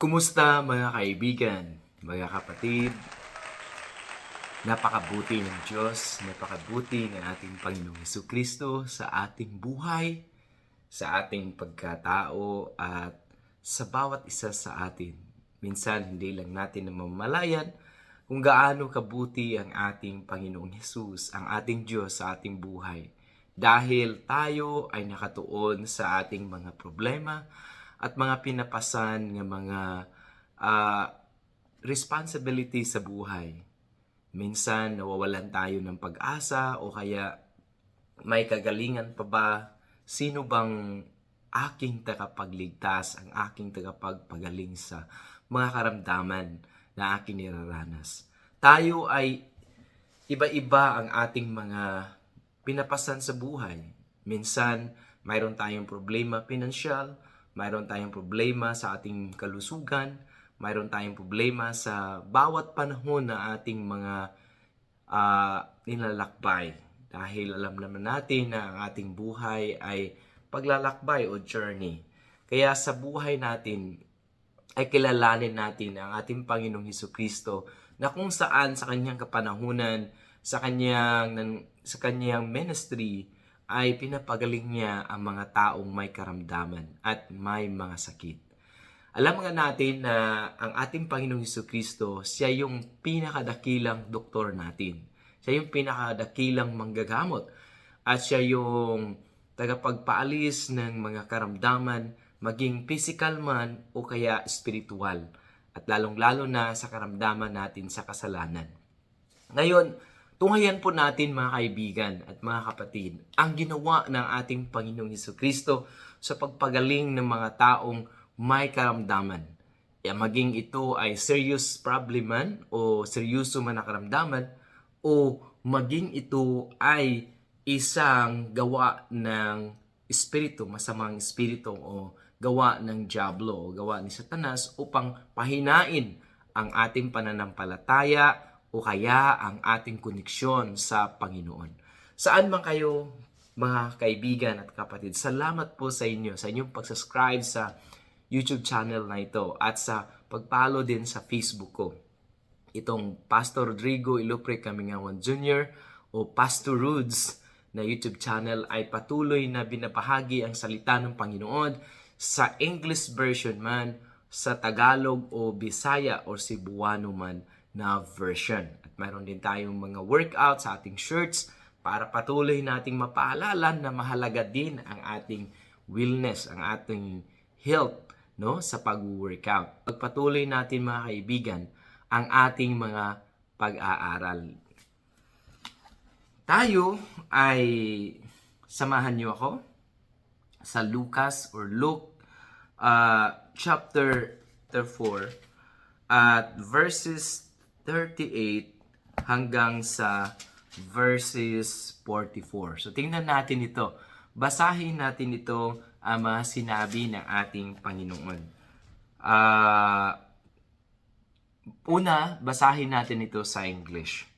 Kumusta mga kaibigan, mga kapatid? Napakabuti ng Diyos, napakabuti ng ating Panginoong Heso Kristo sa ating buhay, sa ating pagkatao at sa bawat isa sa atin. Minsan hindi lang natin namamalayan kung gaano kabuti ang ating Panginoong Hesus, ang ating Diyos sa ating buhay. Dahil tayo ay nakatuon sa ating mga problema at mga pinapasan ng mga ah, responsibility sa buhay. Minsan nawawalan tayo ng pag-asa o kaya may kagalingan pa ba? Sino bang aking tagapagligtas, ang aking tagapagpagaling sa mga karamdaman na aking niraranas? Tayo ay iba-iba ang ating mga pinapasan sa buhay. Minsan, mayroon tayong problema pinansyal, mayroon tayong problema sa ating kalusugan, mayroon tayong problema sa bawat panahon na ating mga ah, nilalakbay. Dahil alam naman natin na ang ating buhay ay paglalakbay o journey. Kaya sa buhay natin ay kilalanin natin ang ating Panginoong Heso Kristo na kung saan sa kanyang kapanahunan, sa kanyang sa kanyang ministry ay pinapagaling niya ang mga taong may karamdaman at may mga sakit. Alam nga natin na ang ating Panginoong Heso Kristo, siya yung pinakadakilang doktor natin. Siya yung pinakadakilang manggagamot. At siya yung tagapagpaalis ng mga karamdaman, maging physical man o kaya spiritual. At lalong-lalo na sa karamdaman natin sa kasalanan. Ngayon, tunghayan po natin mga kaibigan at mga kapatid ang ginawa ng ating Panginoong Heso Kristo sa pagpagaling ng mga taong may karamdaman. Ya, maging ito ay serious problem man o seryoso man na o maging ito ay isang gawa ng espiritu, masamang espiritu o gawa ng Diablo o gawa ni Satanas upang pahinain ang ating pananampalataya o kaya ang ating koneksyon sa Panginoon. Saan man kayo mga kaibigan at kapatid, salamat po sa inyo sa inyong pag-subscribe sa YouTube channel na ito at sa pagpalo din sa Facebook ko. Itong Pastor Rodrigo Ilupre Kamingawan Jr. o Pastor Rudes na YouTube channel ay patuloy na binabahagi ang salita ng Panginoon sa English version man, sa Tagalog o Bisaya o Cebuano man na version. At mayroon din tayong mga workout sa ating shirts para patuloy nating mapaalala na mahalaga din ang ating wellness, ang ating health no sa pag-workout. Pagpatuloy natin mga kaibigan ang ating mga pag-aaral. Tayo ay samahan niyo ako sa Lucas or Luke uh, chapter 4 at verses 38 hanggang sa verses 44. So tingnan natin ito. Basahin natin ito ang mga sinabi ng ating Panginoon. Ah una, basahin natin ito sa English.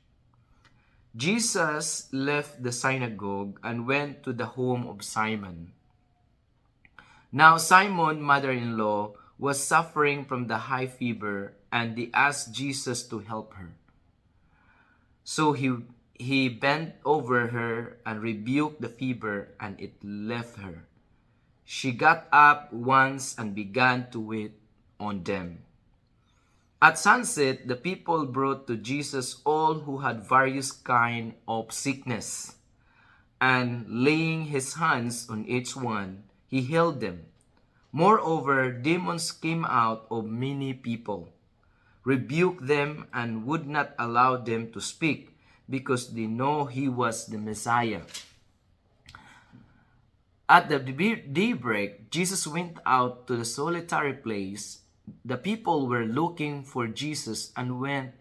Jesus left the synagogue and went to the home of Simon. Now Simon, mother-in-law, was suffering from the high fever, and they asked Jesus to help her. So he he bent over her and rebuked the fever, and it left her. She got up once and began to wait on them. At sunset, the people brought to Jesus all who had various kind of sickness, and laying his hands on each one, he healed them. Moreover, demons came out of many people, rebuked them, and would not allow them to speak, because they know he was the Messiah. At the daybreak, Jesus went out to the solitary place. The people were looking for Jesus and went,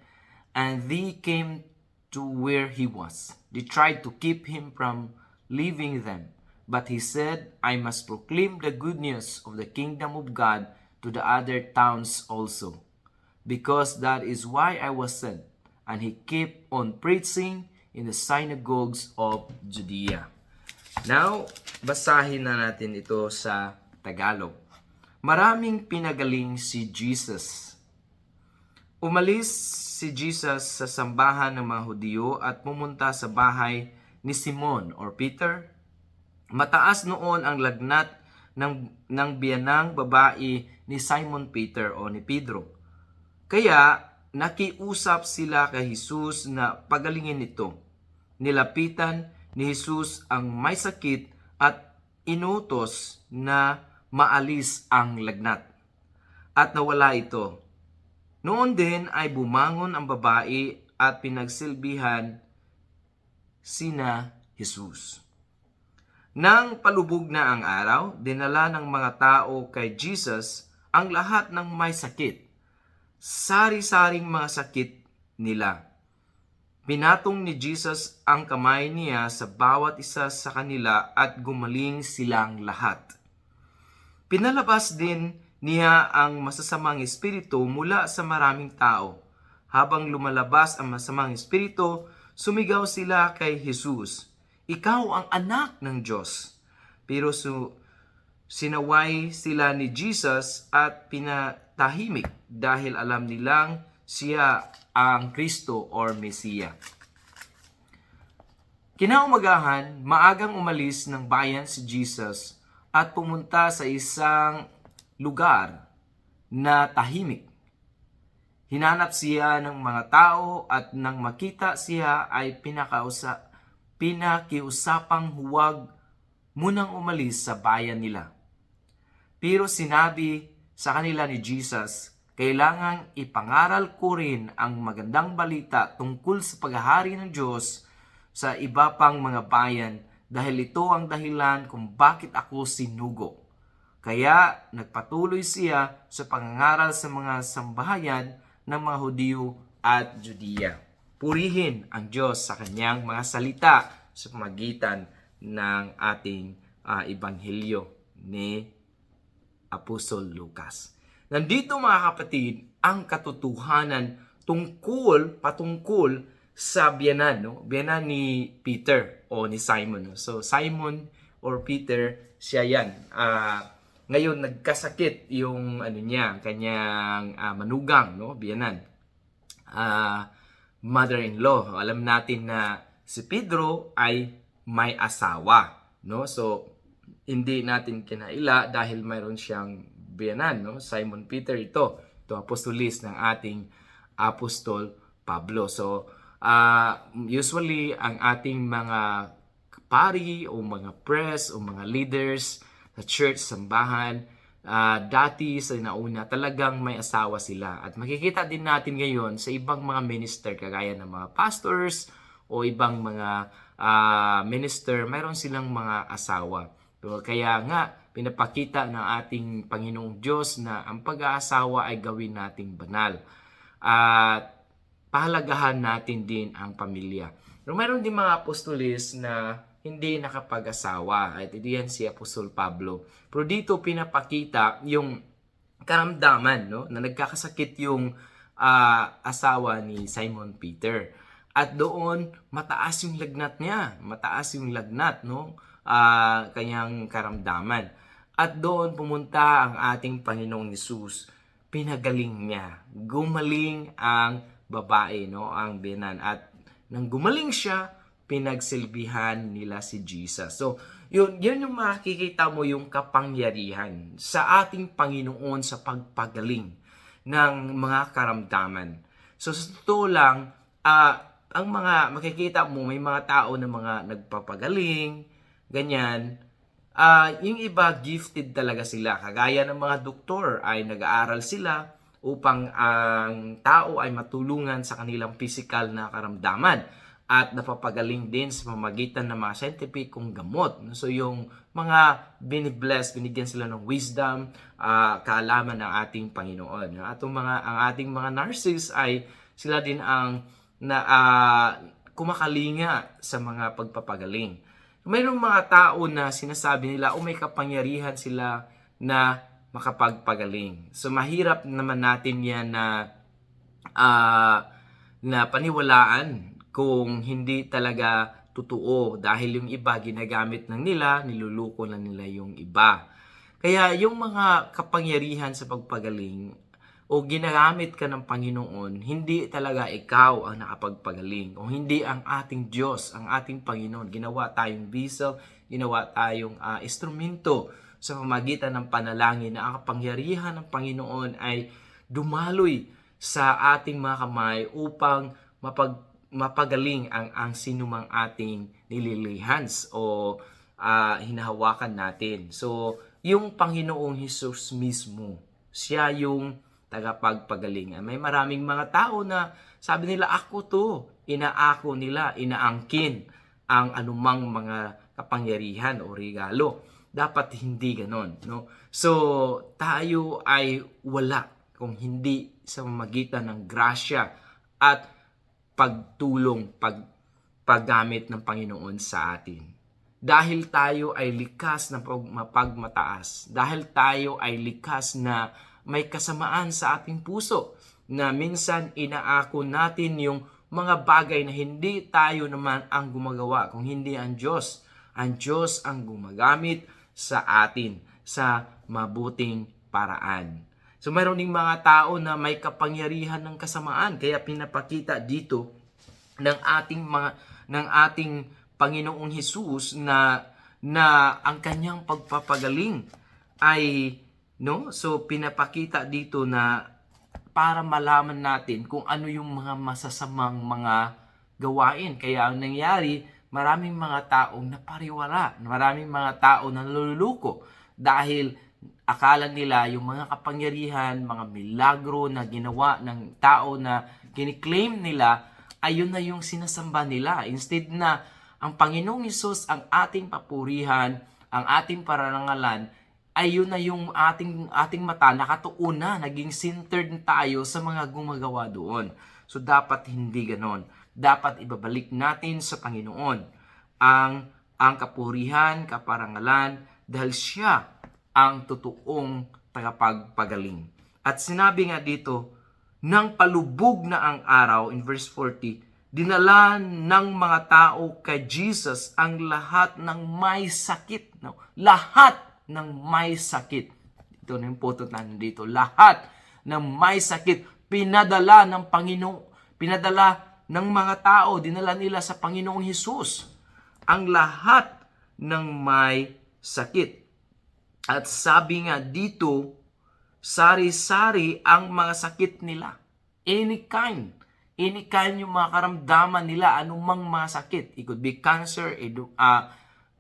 and they came to where he was. They tried to keep him from leaving them, but he said, I must proclaim the good news of the kingdom of God to the other towns also, because that is why I was sent. And he kept on preaching in the synagogues of Judea. Now, basahin na natin ito sa Tagalog. maraming pinagaling si Jesus. Umalis si Jesus sa sambahan ng mga Hudyo at pumunta sa bahay ni Simon or Peter. Mataas noon ang lagnat ng, ng biyanang babae ni Simon Peter o ni Pedro. Kaya nakiusap sila kay Jesus na pagalingin ito. Nilapitan ni Jesus ang may sakit at inutos na maalis ang lagnat. At nawala ito. Noon din ay bumangon ang babae at pinagsilbihan sina Jesus. Nang palubog na ang araw, dinala ng mga tao kay Jesus ang lahat ng may sakit. Sari-saring mga sakit nila. Pinatong ni Jesus ang kamay niya sa bawat isa sa kanila at gumaling silang lahat. Pinalabas din niya ang masasamang espiritu mula sa maraming tao. Habang lumalabas ang masamang espiritu, sumigaw sila kay Jesus, Ikaw ang anak ng Diyos. Pero su sinaway sila ni Jesus at pinatahimik dahil alam nilang siya ang Kristo or Mesiya. Kinaumagahan, maagang umalis ng bayan si Jesus at pumunta sa isang lugar na tahimik. Hinanap siya ng mga tao at nang makita siya ay pinakausa, pinakiusapang huwag munang umalis sa bayan nila. Pero sinabi sa kanila ni Jesus, kailangang ipangaral ko rin ang magandang balita tungkol sa paghahari ng Diyos sa iba pang mga bayan dahil ito ang dahilan kung bakit ako sinugo. Kaya nagpatuloy siya sa pangangaral sa mga sambahayan ng mga Hudiyo at Judea. Purihin ang Diyos sa kanyang mga salita sa pamagitan ng ating uh, ebanghelyo ni Apostol Lucas. Nandito mga kapatid ang katotohanan tungkol patungkol sa biyanan, no? Biyanan ni Peter o ni Simon. No? So Simon or Peter, siya yan. Uh, ngayon nagkasakit yung ano niya, kanyang uh, manugang, no? Biyanan. Uh, mother-in-law. Alam natin na si Pedro ay may asawa, no? So hindi natin kinaila dahil mayroon siyang biyanan, no? Simon Peter ito, ito apostolis ng ating apostol Pablo. So uh, usually ang ating mga pari o mga press o mga leaders sa church, sambahan, uh, dati sa nauna talagang may asawa sila. At makikita din natin ngayon sa ibang mga minister kagaya ng mga pastors o ibang mga uh, minister, mayroon silang mga asawa. So, kaya nga, pinapakita ng ating Panginoong Diyos na ang pag-aasawa ay gawin nating banal. At pahalagahan natin din ang pamilya. Pero mayroon din mga apostolis na hindi nakapag-asawa. At ito yan si Apostol Pablo. Pero dito pinapakita yung karamdaman no? na nagkakasakit yung uh, asawa ni Simon Peter. At doon, mataas yung lagnat niya. Mataas yung lagnat, no? Uh, kanyang karamdaman. At doon pumunta ang ating Panginoong Yesus. Pinagaling niya. Gumaling ang babae, no? Ang binan. At nang gumaling siya, pinagsilbihan nila si Jesus. So, yun, yun yung makikita mo yung kapangyarihan sa ating Panginoon sa pagpagaling ng mga karamdaman. So, sa totoo lang, uh, ang mga makikita mo, may mga tao na mga nagpapagaling, ganyan, uh, yung iba gifted talaga sila. Kagaya ng mga doktor ay nag-aaral sila upang ang tao ay matulungan sa kanilang physical na karamdaman at napapagaling din sa pamagitan ng mga scientificong gamot. So yung mga binibless, binigyan sila ng wisdom, uh, kaalaman ng ating Panginoon. At mga, ang ating mga nurses ay sila din ang na, uh, kumakalinga sa mga pagpapagaling. Mayroong mga tao na sinasabi nila, o oh, may kapangyarihan sila na makapagpagaling. So mahirap naman natin yan na uh, na paniwalaan kung hindi talaga totoo dahil yung iba ginagamit ng nila, niluluko na nila yung iba. Kaya yung mga kapangyarihan sa pagpagaling o ginagamit ka ng Panginoon, hindi talaga ikaw ang nakapagpagaling o hindi ang ating Diyos, ang ating Panginoon. Ginawa tayong vessel, ginawa tayong ah, instrumento sa pamagitan ng panalangin na ang kapangyarihan ng Panginoon ay dumaloy sa ating mga kamay upang mapag mapagaling ang ang sinumang ating nililihans o ah, hinahawakan natin. So, yung Panginoong Hesus mismo, siya yung tagapagpagaling. May maraming mga tao na sabi nila, ako to. Inaako nila, inaangkin ang anumang mga kapangyarihan o regalo. Dapat hindi ganon. No? So, tayo ay wala kung hindi sa mamagitan ng grasya at pagtulong, pag, paggamit ng Panginoon sa atin. Dahil tayo ay likas na pag- mapagmataas. Dahil tayo ay likas na may kasamaan sa ating puso. Na minsan inaako natin yung mga bagay na hindi tayo naman ang gumagawa, kung hindi ang Diyos. Ang Diyos ang gumagamit sa atin sa mabuting paraan. So mayroon ding mga tao na may kapangyarihan ng kasamaan kaya pinapakita dito ng ating mga ng ating Panginoong Hesus na na ang kanyang pagpapagaling ay no so pinapakita dito na para malaman natin kung ano yung mga masasamang mga gawain kaya ang nangyari maraming mga taong napariwara maraming mga tao na naluluko dahil akala nila yung mga kapangyarihan, mga milagro na ginawa ng tao na kiniklaim nila, ayun na yung sinasamba nila. Instead na ang Panginoong Isus ang ating papurihan, ang ating parangalan, ayun na yung ating, ating mata nakatuon na, naging centered tayo sa mga gumagawa doon. So dapat hindi ganon. Dapat ibabalik natin sa Panginoon ang ang kapurihan, kaparangalan, dahil siya ang totoong tagapagpagaling. At sinabi nga dito, nang palubog na ang araw, in verse 40, dinala ng mga tao kay Jesus ang lahat ng may sakit. No? Lahat ng may sakit. Ito na yung photo natin dito. Lahat ng may sakit, pinadala ng Panginoon, pinadala ng mga tao, dinala nila sa Panginoong Hesus ang lahat ng may sakit. At sabi nga dito, sari-sari ang mga sakit nila. Any kind. Any kind yung mga karamdaman nila, anumang mga sakit. It could be cancer, edu- ah,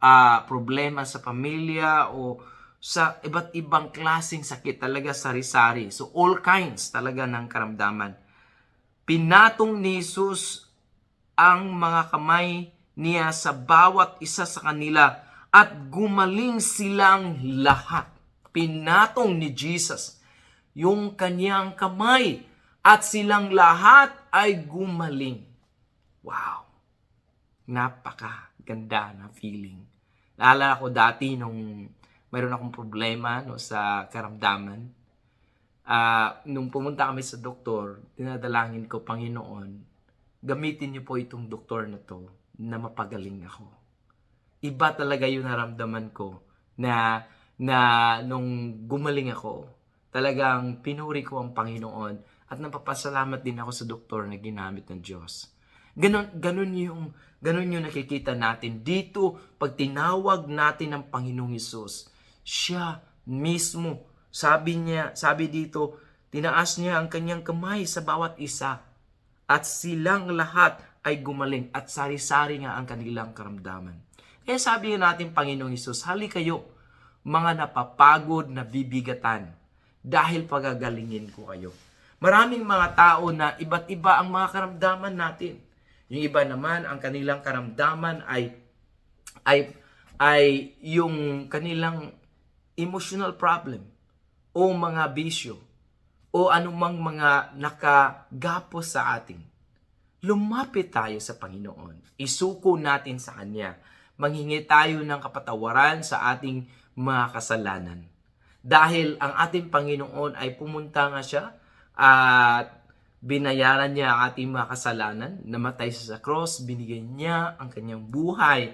ah, problema sa pamilya, o sa iba't ibang klaseng sakit. Talaga sari-sari. So all kinds talaga ng karamdaman. Pinatong ni Jesus ang mga kamay niya sa bawat isa sa kanila at gumaling silang lahat. Pinatong ni Jesus yung kanyang kamay at silang lahat ay gumaling. Wow! Napaka ganda na feeling. Naalala ko dati nung mayroon akong problema no, sa karamdaman. Ah, nung pumunta kami sa doktor, dinadalangin ko, Panginoon, gamitin niyo po itong doktor na to na mapagaling ako. Iba talaga yung naramdaman ko na na nung gumaling ako, talagang pinuri ko ang Panginoon at napapasalamat din ako sa doktor na ginamit ng Diyos. Ganon, ganon yung, ganon yung nakikita natin. Dito, pag tinawag natin ng Panginoong Isus, siya mismo, sabi niya, sabi dito, tinaas niya ang kanyang kamay sa bawat isa at silang lahat ay gumaling at sari-sari nga ang kanilang karamdaman. Kaya sabi natin, Panginoong Isus, hali kayo, mga napapagod na bibigatan, dahil pagagalingin ko kayo. Maraming mga tao na iba't iba ang mga karamdaman natin. Yung iba naman, ang kanilang karamdaman ay ay ay yung kanilang emotional problem o mga bisyo o anumang mga nakagapos sa atin lumapit tayo sa Panginoon. Isuko natin sa Kanya. Manghingi tayo ng kapatawaran sa ating mga kasalanan. Dahil ang ating Panginoon ay pumunta nga siya at binayaran niya ang ating mga kasalanan, namatay siya sa cross, binigyan niya ang kanyang buhay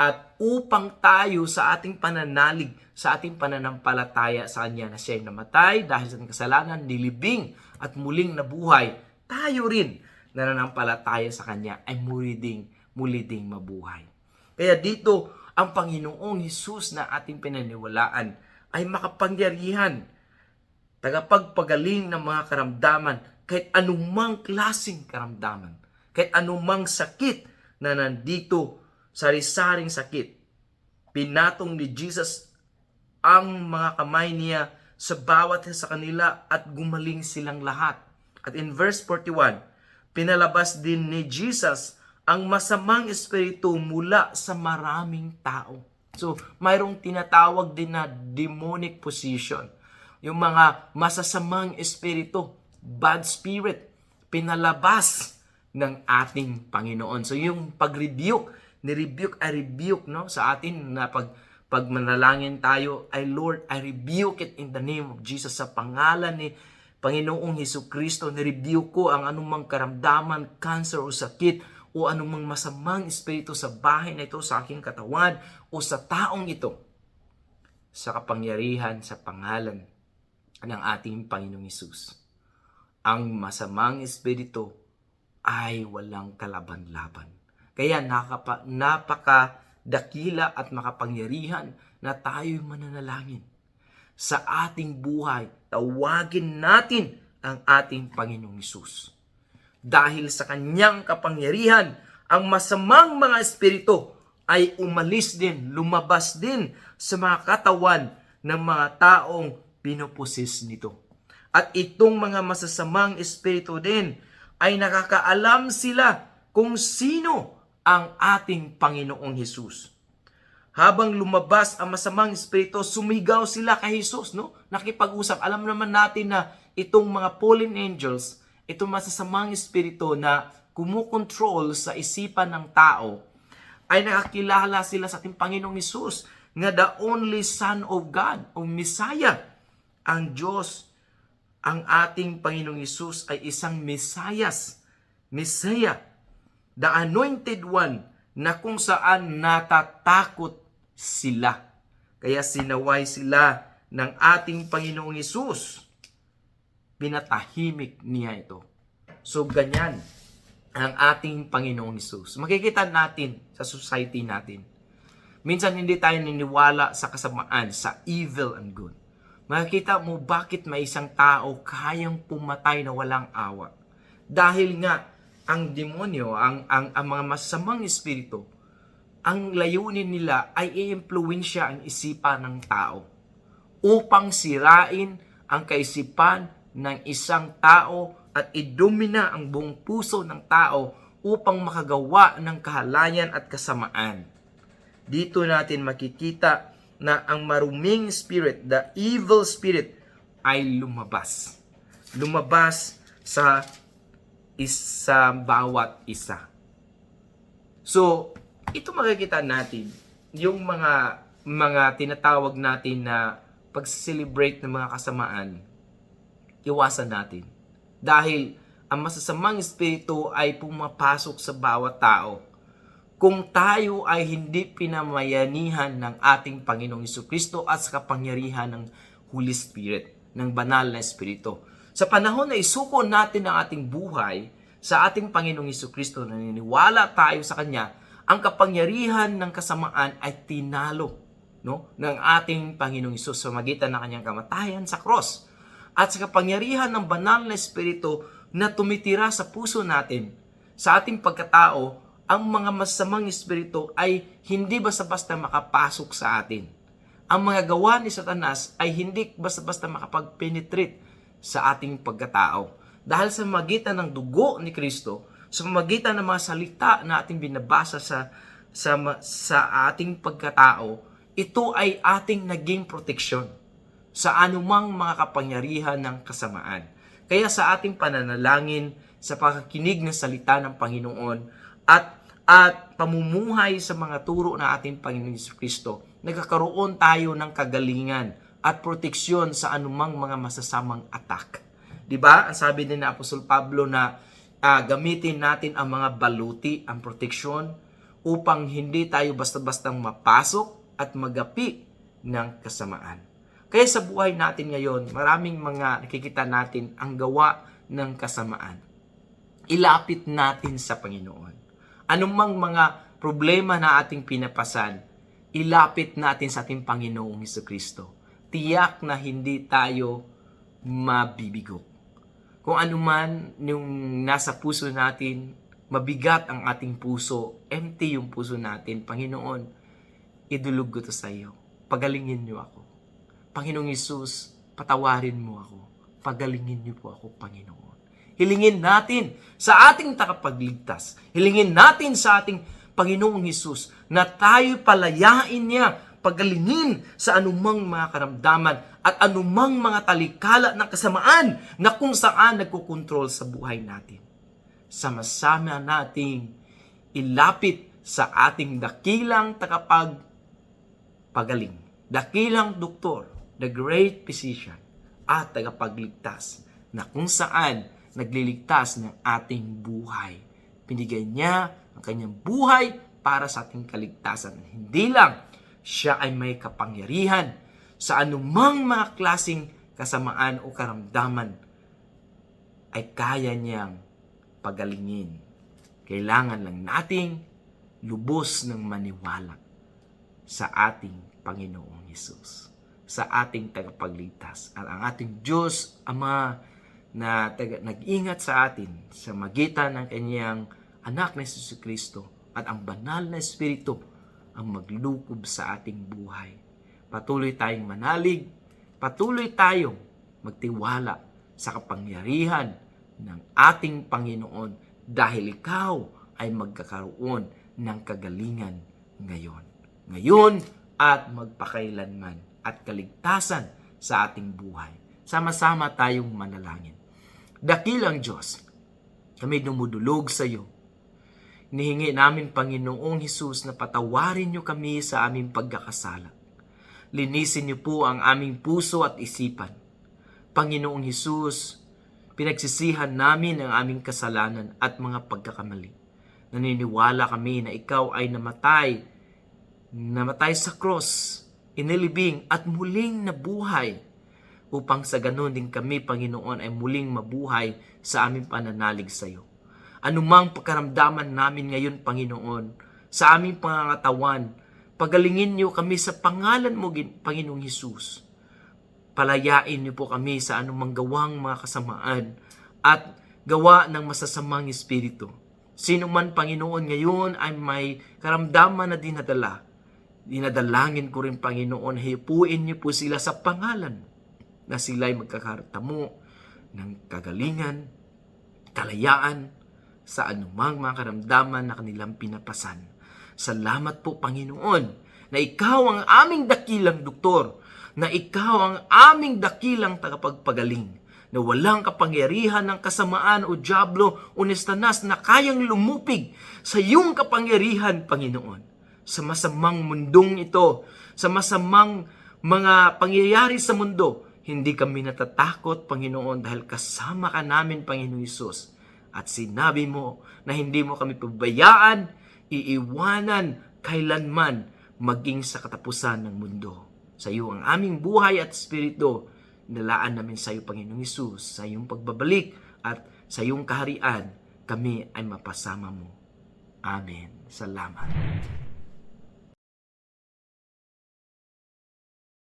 at upang tayo sa ating pananalig, sa ating pananampalataya sa Kanya na siya ay namatay dahil sa ating kasalanan, nilibing at muling nabuhay, tayo rin na nanampalataya sa Kanya ay muli ding, muli ding mabuhay. Kaya dito, ang Panginoong Hesus na ating pinaniwalaan ay makapangyarihan, tagapagpagaling ng mga karamdaman, kahit anumang klasing karamdaman, kahit anumang sakit na nandito, sari-saring sakit. Pinatong ni Jesus ang mga kamay niya sa bawat sa kanila at gumaling silang lahat. At in verse 41, pinalabas din ni Jesus ang masamang espiritu mula sa maraming tao. So, mayroong tinatawag din na demonic position. Yung mga masasamang espiritu, bad spirit, pinalabas ng ating Panginoon. So, yung pag-rebuke, ni-rebuke, I rebuke no, sa atin na pag pag manalangin tayo, ay Lord, I rebuke it in the name of Jesus sa pangalan ni Panginoong Hesus Kristo. Ni-rebuke ko ang anumang karamdaman, cancer o sakit o anumang masamang espiritu sa bahay na ito, sa aking katawan o sa taong ito sa kapangyarihan sa pangalan ng ating Panginoong Hesus. Ang masamang espiritu ay walang kalaban-laban. Kaya nakapa, napaka dakila at makapangyarihan na tayo'y mananalangin. Sa ating buhay, tawagin natin ang ating Panginoong Isus. Dahil sa kanyang kapangyarihan, ang masamang mga espiritu ay umalis din, lumabas din sa mga katawan ng mga taong pinupusis nito. At itong mga masasamang espiritu din ay nakakaalam sila kung sino ang ating Panginoong Hesus. Habang lumabas ang masamang espiritu, sumigaw sila kay Jesus, no? Nakipag-usap. Alam naman natin na itong mga fallen angels, itong masasamang espiritu na kumukontrol sa isipan ng tao, ay nakakilala sila sa ating Panginoong Hesus nga the only Son of God, o Messiah, ang Diyos, ang ating Panginoong Hesus ay isang Messias, Messiah, the anointed one na kung saan natatakot sila. Kaya sinaway sila ng ating Panginoong Isus. Pinatahimik niya ito. So ganyan ang ating Panginoong Isus. Makikita natin sa society natin. Minsan hindi tayo niniwala sa kasamaan, sa evil and good. Makikita mo bakit may isang tao kayang pumatay na walang awa. Dahil nga ang demonyo, ang, ang, ang mga masamang espiritu, ang layunin nila ay i-impluensya ang isipan ng tao upang sirain ang kaisipan ng isang tao at idomina ang buong puso ng tao upang makagawa ng kahalayan at kasamaan. Dito natin makikita na ang maruming spirit, the evil spirit, ay lumabas. Lumabas sa isa bawat isa. So, ito makikita natin yung mga mga tinatawag natin na pag-celebrate ng mga kasamaan, iwasan natin. Dahil ang masasamang espiritu ay pumapasok sa bawat tao. Kung tayo ay hindi pinamayanihan ng ating Panginoong Kristo at sa kapangyarihan ng Holy Spirit, ng banal na espiritu. Sa panahon na isuko natin ang ating buhay sa ating Panginoong Kristo na naniniwala tayo sa Kanya, ang kapangyarihan ng kasamaan ay tinalo no, ng ating Panginoong Isus sa magitan ng Kanyang kamatayan sa cross. At sa kapangyarihan ng banal na Espiritu na tumitira sa puso natin, sa ating pagkatao, ang mga masamang espiritu ay hindi basta-basta makapasok sa atin. Ang mga gawa ni Satanas ay hindi basta-basta makapag-penetrate sa ating pagkatao. Dahil sa magitan ng dugo ni Kristo, sa magitan ng mga salita na ating binabasa sa, sa, sa ating pagkatao, ito ay ating naging proteksyon sa anumang mga kapangyarihan ng kasamaan. Kaya sa ating pananalangin, sa pagkikinig ng salita ng Panginoon, at at pamumuhay sa mga turo ng ating Panginoon Kristo, nagkakaroon tayo ng kagalingan at proteksyon sa anumang mga masasamang attack. 'Di ba? Ang sabi din na Apostol Pablo na uh, gamitin natin ang mga baluti, ang proteksyon upang hindi tayo basta-bastang mapasok at magapi ng kasamaan. Kaya sa buhay natin ngayon, maraming mga nakikita natin ang gawa ng kasamaan. Ilapit natin sa Panginoon. Anumang mga problema na ating pinapasan, ilapit natin sa ating Panginoong Heso Kristo. Tiyak na hindi tayo mabibigo. Kung anuman yung nasa puso natin, mabigat ang ating puso, empty yung puso natin, Panginoon, idulog ko to sa iyo. Pagalingin niyo ako. Panginoong Isus, patawarin mo ako. Pagalingin niyo po ako, Panginoon. Hilingin natin sa ating takapagligtas. Hilingin natin sa ating Panginoong Isus na tayo palayain niya, pagalingin sa anumang mga karamdaman at anumang mga talikala ng kasamaan na kung saan nagkukontrol sa buhay natin. Sama-sama nating ilapit sa ating dakilang takapag pagaling, dakilang doktor, the great physician, at tagapagligtas na kung saan nagliligtas ng ating buhay. Pinigay niya ang kanyang buhay para sa ating kaligtasan. Hindi lang siya ay may kapangyarihan sa anumang mga klasing kasamaan o karamdaman ay kaya niyang pagalingin. Kailangan lang nating lubos ng maniwala sa ating Panginoong Hesus, sa ating tagapagligtas. At ang ating Diyos, Ama, na nag-ingat sa atin sa magitan ng kanyang anak na Jesus Kristo at ang banal na Espiritu ang maglukob sa ating buhay. Patuloy tayong manalig, patuloy tayong magtiwala sa kapangyarihan ng ating Panginoon dahil ikaw ay magkakaroon ng kagalingan ngayon. Ngayon at magpakailanman at kaligtasan sa ating buhay. Sama-sama tayong manalangin. Dakilang Diyos, kami dumudulog sa iyo. Nihingi namin, Panginoong Hesus, na patawarin niyo kami sa aming pagkakasala. Linisin niyo po ang aming puso at isipan. Panginoong Hesus, pinagsisihan namin ang aming kasalanan at mga pagkakamali. Naniniwala kami na ikaw ay namatay, namatay sa cross, inilibing at muling nabuhay upang sa ganun din kami, Panginoon, ay muling mabuhay sa aming pananalig sa iyo. Anumang pagkaramdaman namin ngayon, Panginoon, sa aming pangangatawan, pagalingin niyo kami sa pangalan mo, Gin- Panginoong Hesus. Palayain niyo po kami sa anumang gawang mga kasamaan at gawa ng masasamang espiritu. Sino man, Panginoon, ngayon ay may karamdaman na dinadala. Dinadalangin ko rin, Panginoon, hipuin niyo po sila sa pangalan mo na sila'y magkakartamo ng kagalingan, kalayaan sa anumang mga karamdaman na kanilang pinapasan. Salamat po, Panginoon, na ikaw ang aming dakilang doktor, na ikaw ang aming dakilang tagapagpagaling, na walang kapangyarihan ng kasamaan o diablo o nistanas na kayang lumupig sa iyong kapangyarihan, Panginoon. Sa masamang mundong ito, sa masamang mga pangyayari sa mundo, hindi kami natatakot, Panginoon, dahil kasama ka namin, Panginoon Isus. At sinabi mo na hindi mo kami pabayaan, iiwanan kailanman maging sa katapusan ng mundo. Sa iyo ang aming buhay at espiritu, nalaan namin sa iyo, Panginoong Isus, sa iyong pagbabalik at sa iyong kaharian, kami ay mapasama mo. Amen. Salamat.